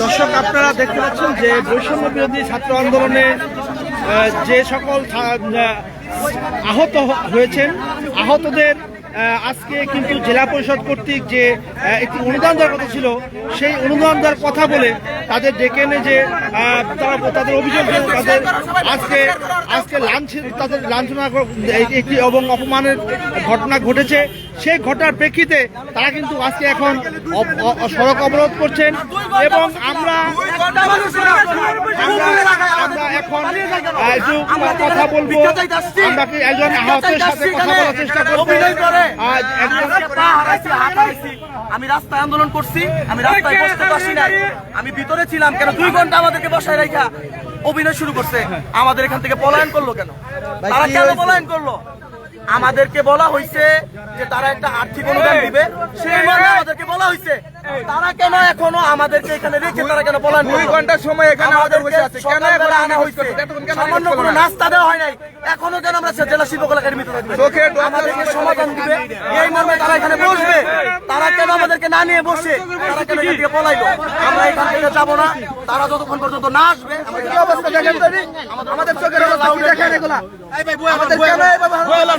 দর্শক আপনারা দেখতে পাচ্ছেন যে বৈষম্য বিরোধী ছাত্র আন্দোলনে যে সকল আহত হয়েছেন আহতদের আহ, আজকে কিন্তু জেলা পরিষদ কর্তৃক যে একটি অনুদান দেওয়ার কথা ছিল, সেই অনুদান দেওয়ার কথা বলে তাদের ডেকে এনে যে তারা তাদের অভিযোগ তাদের আজকে আজকে লাঞ্চ তাদের লাঞ্ছনা একটি এবং অপমানের ঘটনা ঘটেছে। সেই ঘটনার প্রেক্ষিতে তারা কিন্তু আজকে এখন সড়ক অবরোধ করছেন এবং আমরা আমরা এখন কথা বলব। আমরা একজন আহতের সাথে কথা বলার চেষ্টা করব আমি রাস্তায় আন্দোলন করছি আমি রাস্তায় বসতে পারছি না আমি ভিতরে ছিলাম কেন? দুই ঘণ্টা আমাদেরকে বসায় রাখা অভিনয় শুরু করছে। আমাদের এখান থেকে পলায়ন করল কেন? তারা কেন পলায়ন করল? আমাদেরকে বলা হয়েছে যে তারা একটা আর্থিক অনুদান দিবে। সেই মর্মে আমাদেরকে বলা হয়েছে তারা কেন এখনও আমাদেরকে এখানে রেখে তারা কেন পলায়ন দুই ঘণ্টা সময় এখানে আমাদের বসে আছে। কেন এখানে আনা হয়েছে সামান্য কোনো নাস্তা দেওয়া হয় নাই। এখনও কেন আমরা জেলা শিল্পকলা একাডেমিতে থাকব? আমাদেরকে সমাধান দিবে? এই মর্মে তারা এখানে বসবে। তারা কেন আমাদেরকে না নিয়ে বসে? তারা কেন এখান থেকে পলাইলো? আমরা এখান থেকে যাব না। তারা যতক্ষণ পর্যন্ত না আসবে আমাদের কি অবস্থা? দেখেন তো আমাদের- চোখের অবস্থা দেখেন এগুলা? আমাদের কেন এইভাবে হারানো-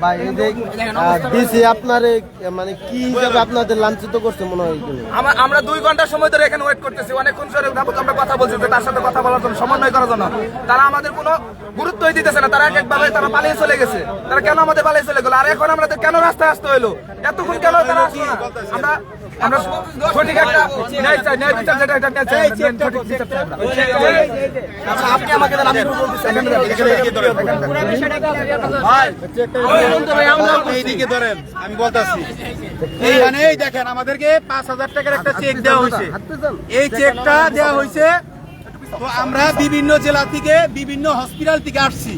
ভাই ডিসি আপনার মানে কি হিসাবে আপনাদের লাঞ্ছিত করছে মনে হয় আমরা- আমরা দুই ঘণ্টা সময় ধরে এখানে ওয়েট করতেছি। অনেকক্ষণ ধরে আমরা কথা বলছি যে তার সাথে কথা বলার জন্য সমন্বয় করার জন্য। তারা আমাদের কোনো গুরুত্বই দিতেছে না। তারা এক একভাবে তারা পালিয়ে চলে গেছে। তারা কেন আমাদের পালিয়ে চলে গেল? আর এখন আমাদের কেন রাস্তায় আসতে হলো এতক্ষণ কেন তারা আমরা আমরা সঠিক একটা ন্যায় চাই ন্যায় বিচার যেটা এটা ন্যায় চাই সঠিক বিচার চাই আচ্ছা আপনি আমাকে দেন আমি বলতেছি এইদিকে ধরেন আমি বলতেছি। এইখানে এই দেখেন আমাদেরকে পাঁচ হাজার টাকার একটা চেক দেওয়া হয়েছে। এই চেকটা দেওয়া হয়েছে তো আমরা বিভিন্ন জেলা থেকে বিভিন্ন হসপিটাল থেকে আসছি।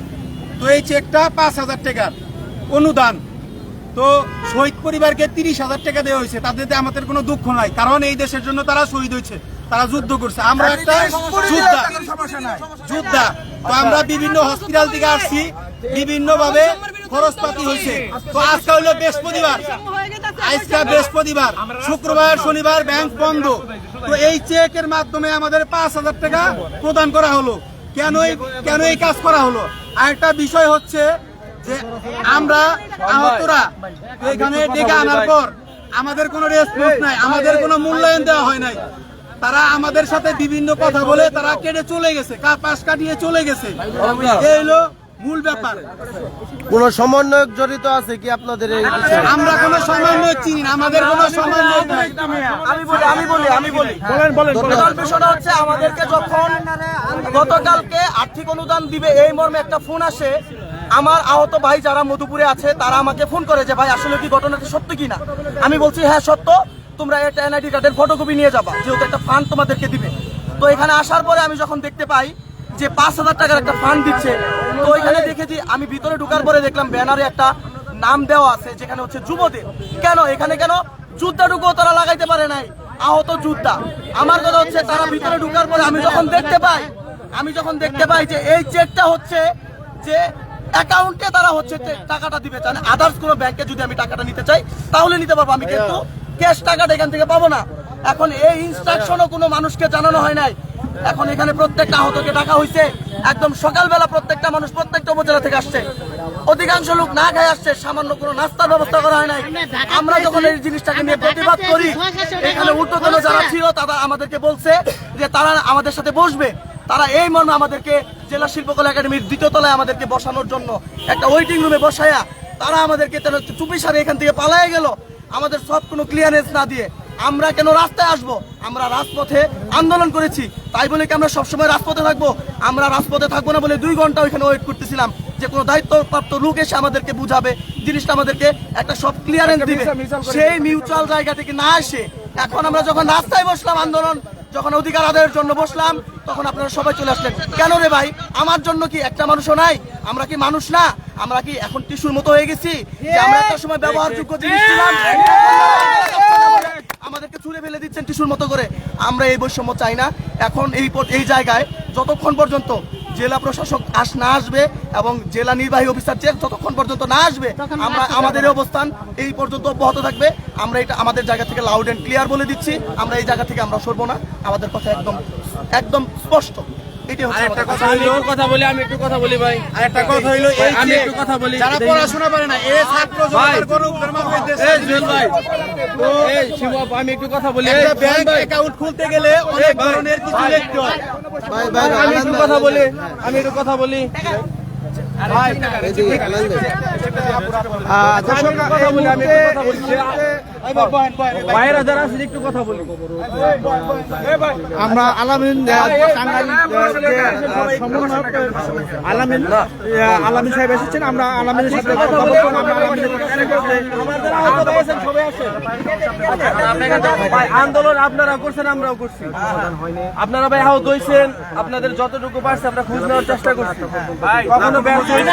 তো এই চেকটা পাঁচ হাজার টাকার অনুদান। তো শহীদ পরিবারকে তিরিশ হাজার টাকা দেওয়া হয়েছে তাদের আমাদের কোনো দুঃখ নাই। কারণ এই দেশের জন্য তারা শহীদ হয়েছে তারা যুদ্ধ করছে। আমরা একটা যোদ্ধা যোদ্ধা। তো আমরা বিভিন্ন হসপিটাল থেকে আসছি বিভিন্ন ভাবে খরচপাতি হয়েছে। তো আজকে হইল বৃহস্পতিবার। আজকে বৃহস্পতিবার। শুক্রবার শনিবার ব্যাংক বন্ধ। তো এই চেকের মাধ্যমে আমাদের পাঁচ হাজার টাকা প্রদান করা হলো। কেন কেন এই কাজ করা হলো? আর একটা বিষয় হচ্ছে আমরা আহতরা এখানে ডেকে আনার পর আমাদের কোনো রেসপন্স নাই আমাদের কোনো মূল্যায়ন দেওয়া হয় নাই। তারা আমাদের সাথে বিভিন্ন কথা বলে তারা কেটে চলে গেছে কা- পাশ কাটিয়ে চলে গেছে। এই হলো মূল ব্যাপার। কোন সমন্বয়ক জড়িত আছে কি আপনাদের এই আমরা কোনো সমন্বয় চিনি না আমাদের কোনো সমন্বয় আমি বলি আমি বলি আমি বলি। বলেন বলেন বলেন। বিষয়টা হচ্ছে আমাদেরকে যখন গতকালকে আর্থিক অনুদান দিবে এই মর্মে একটা ফোন আসে আমার আহত ভাই যারা মধুপুরে আছে, তারা আমাকে ফোন করে যে, ভাই, আসলে কি ঘটনাটা সত্য কিনা? আমি বলছি হ্যাঁ সত্য। তোমরা একটা এনআইডি কার্ডের ফটোকপি নিয়ে যাবা, যেহেতু একটা ফান্ড তোমাদেরকে দিবে। তো এখানে আসার পরে আমি যখন দেখতে পাই যে পাঁচ হাজার টাকার একটা ফান্ড দিচ্ছে, তো এখানে দেখেছি আমি ভিতরে ঢুকার পরে দেখলাম ব্যানারে একটা নাম দেওয়া আছে, যেখানে হচ্ছে যুবদের। কেন? এখানে কেন? যুদ্ধটুকুও তারা লাগাইতে পারে নাই, আহত যোদ্ধা। আমার কথা হচ্ছে, তারা ভিতরে ঢুকার পরে আমি যখন দেখতে পাই, আমি যখন দেখতে পাই যে, এই চেকটা হচ্ছে যে অ্যাকাউন্টে তারা হচ্ছে টাকাটা দিবে। চান আদার্স কোনো ব্যাংকে যদি আমি টাকাটা নিতে চাই তাহলে নিতে পারব। আমি কিন্তু ক্যাশ টাকাটা এখান থেকে পাবো না। এখন এই ইনস্ট্রাকশনও কোনো মানুষকে জানানো হয় নাই। এখন এখানে প্রত্যেকটা আহতকে ডাকা হয়েছে একদম সকালবেলা প্রত্যেকটা মানুষ প্রত্যেকটা উপজেলা থেকে আসছে। অধিকাংশ লোক না খায় আসছে সামান্য কোনো নাস্তার ব্যবস্থা করা হয় নাই। আমরা যখন এই জিনিসটাকে নিয়ে প্রতিবাদ করি এখানে ঊর্ধ্বতন যারা ছিল তারা আমাদেরকে বলছে যে তারা আমাদের সাথে বসবে। তারা এই মর্মে আমাদেরকে জেলা শিল্পকলা একাডেমির দ্বিতীয় তলায় আমাদেরকে বসানোর জন্য একটা ওয়েটিং রুমে বসায়া তারা আমাদেরকে তারা চুপি সারে এখান থেকে পালায়ে গেল। আমাদের সব কোনো ক্লিয়ারেন্স না দিয়ে আমরা কেন রাস্তায় আসব? আমরা রাজপথে আন্দোলন করেছি। তাই বলে কি আমরা সবসময় রাজপথে থাকব? আমরা রাজপথে থাকব না বলে দুই ঘণ্টা ওইখানে ওয়েট করতেছিলাম। যে কোনো দায়িত্বপ্রাপ্ত লোক এসে আমাদেরকে বুঝাবে জিনিসটা আমাদেরকে একটা সব ক্লিয়ারেন্স দিবে। সেই মিউচুয়াল জায়গা থেকে না এসে এখন আমরা যখন রাস্তায় বসলাম আন্দোলন যখন অধিকার আদায়ের জন্য বসলাম তখন আপনারা সবাই চলে আসলেন। কেন রে ভাই? আমার জন্য কি একটা মানুষও নাই? আমরা কি মানুষ না? আমরা কি এখন টিস্যুর মতো হয়ে গেছি? যে আমরা একটা সময় ব্যবহারযোগ্য জিনিস ছিলাম আমাদেরকে ছুঁড়ে ফেলে দিচ্ছেন টিস্যুর মতো করে। আমরা এই বৈষম্য চাই না। এখন এই এই জায়গায় যতক্ষণ পর্যন্ত জেলা প্রশাসক আস না আসবে এবং জেলা নির্বাহী অফিসার যে যতক্ষণ পর্যন্ত না আসবে আমরা আমাদের অবস্থান এই পর্যন্ত অব্যাহত থাকবে। আমরা এটা আমাদের জায়গা থেকে লাউড এন্ড ক্লিয়ার বলে দিচ্ছি। আমরা এই জায়গা থেকে আমরা সরবো না। আমাদের কথা একদম একদম স্পষ্ট কথা হইল আমি একটু কথা বলি ভাই আরেকটা কথা হইল এই আমি যে একটু যারা পড়াশোনা করে না এই ছাত্র জনতার গণ উদ্ধার দেশ এই জুয়েল ভাই এই শিবু আপা, আমি একটু কথা বলি এই একটা জুয়েল ব্যাংক অ্যাকাউন্ট খুলতে গেলে অনেক ধরনের কিছু লিখতে হয় ভাই ভাই আমি একটু কথা বলি আমি একটু কথা বলি দর্শক এই মুহূর্তে ভাইয়েরা যারা আছে একটু কথা বলি। আমরা আলামিন আহ, টাঙ্গাইল আহ, যে আহ, সমন্বয়ক আহ, আলামিন আলামিন সাহেব এসেছেন আমরা আলামিনের সাথে কথা বলব আমরা আলামিনের ভাই আন্দোলন আপনারা করছেন আমরাও করছি। আপনারা ভাই আহত হয়েছেন আপনাদের যতটুকু পারছে আমরা খোঁজ নেওয়ার চেষ্টা করছি। কখনো ব্যর্থ হইনি।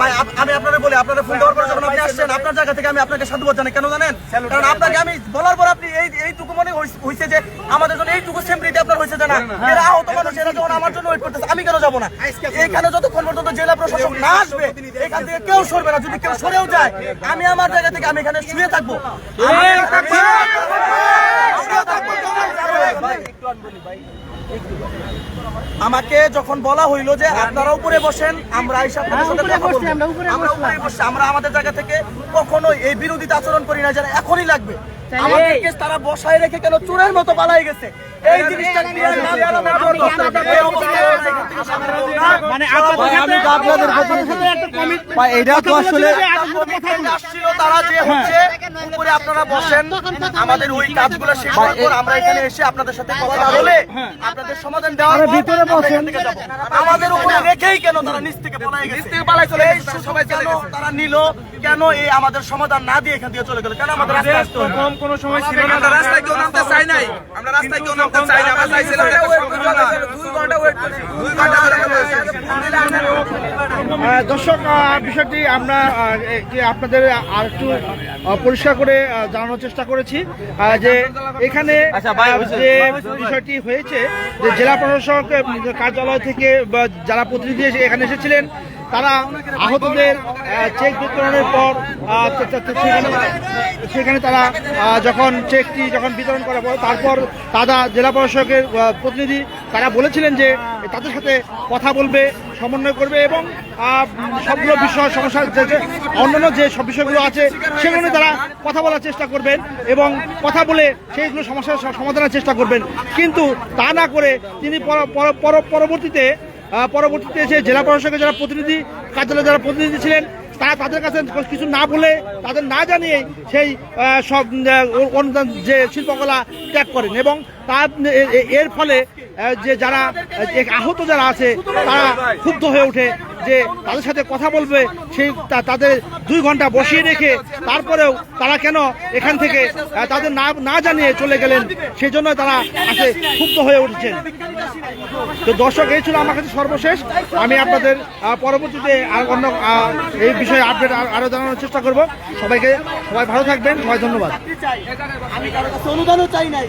ভাই আমি আপনারা বলি আপনারা ফোন দেওয়ার পর যখন আপনি আসছেন আপনার জায়গা থেকে আমি আপনাকে সাধুবাদ জানাই কেন জানেন কারণ আপনাকে আমি বলার পর আপনি এই এইটুকু মনে হইছে যে আমাদের জন্য এইটুকু সেমরিতে আপনার হয়েছে জানা এরা আহত মানুষ এরা যখন আমার জন্য ওয়েট করতেছে আমি কেন যাব না এখানে যতক্ষণ পর্যন্ত জেলা প্রশাসক না আসবে এখান থেকে কেউ সরবে না যদি কেউ সরেও যায় আমি আমার জায়গা থেকে আমি এখানে শুয়ে থাকব থাকব। আমাকে যখন বলা হইল যে আপনারা উপরে বসেন আমরা সাথে বলব। আমরা উপরে বসে আমরা আমাদের জায়গা থেকে কখনোই এই বিরোধিতা আচরণ করি না যারা এখনই লাগবে আমাদেরকে তারা বসায় রেখে কেন চোরের মতো পালাই গেছে? এই জিনিসটা না না। মানে আপনাদের আপনাদের একটা কমিট এটা তো আসলে আসছিল তারা যে হচ্ছে উপরে আপনারা বসেন। আমাদের ওই কাজগুলো শেষ পর আমরা এখানে এসে আপনাদের সাথে কথা বলে আপনাদের সমাধান দেওয়ার ভিতরে বসেন। আমাদের উপরে রেখেই কেন তারা নিচ থেকে পলাই গেছে? নিচ থেকে পালাই চলে সবাই কেন তারা নিল? কেন এই আমাদের সমাধান না দিয়ে এখান থেকে চলে গেল? কেন আমাদের আসতে কোনো সময় ছিল না। আমরা রাস্তায় কেউ নামতে চাই নাই। আমরা রাস্তায় কেউ নামতে চাই না। আমরা চাইছিলাম। দুই ঘণ্টা ওয়েট করছি দুই ঘণ্টা ধরে দর্শক বিষয়টি আমরা যে আপনাদের আর একটু পরিষ্কার করে জানানোর চেষ্টা করেছি। যে এখানে আচ্ছা। যে বিষয়টি হয়েছে যে জেলা প্রশাসক কার্যালয় থেকে বা যারা প্রতিনিধি এসে এখানে এসেছিলেন। তারা আহতদের চেক বিতরণের পর সেখানে তারা যখন চেকটি যখন বিতরণ করা পর, তারপর তারা জেলা প্রশাসকের প্রতিনিধি, তারা বলেছিলেন যে তাদের সাথে কথা বলবে, সমন্বয় করবে এবং সবগুলো বিষয়, সমস্যা অন্যান্য যে সব বিষয়গুলো আছে, সেগুলো তারা কথা বলার চেষ্টা করবেন এবং কথা বলে সেইগুলো সমস্যার সমাধানের চেষ্টা করবেন। কিন্তু তা না করে তিনি পর- পর- পর- পরবর্তীতে পরবর্তীতে এসে জেলা প্রশাসকের যারা প্রতিনিধি কার্যালয়ে যারা প্রতিনিধি ছিলেন, তারা তাদের কাছে কিছু না বলে, তাদের না জানিয়ে সেই সব অনুদান যে শিল্পকলা ত্যাগ করেন এবং তার এর ফলে যে যারা আহ, আহত যারা আছে তারা ক্ষুব্ধ হয়ে ওঠে যে তাদের সাথে কথা বলবে সেই তাদের দুই ঘণ্টা বসিয়ে রেখে তারপরেও তারা কেন এখান থেকে তাদের না না জানিয়ে চলে গেলেন সেই জন্য তারা আসে ক্ষুব্ধ হয়ে উঠেছেন। তো দর্শক এই ছিল আমার কাছে সর্বশেষ। আমি আপনাদের পরবর্তীতে আর অন্য এই বিষয়ে আপডেট আরও জানানোর চেষ্টা করব। সবাইকে সবাই ভালো থাকবেন সবাই ধন্যবাদ। অনুদানও চাই নাই।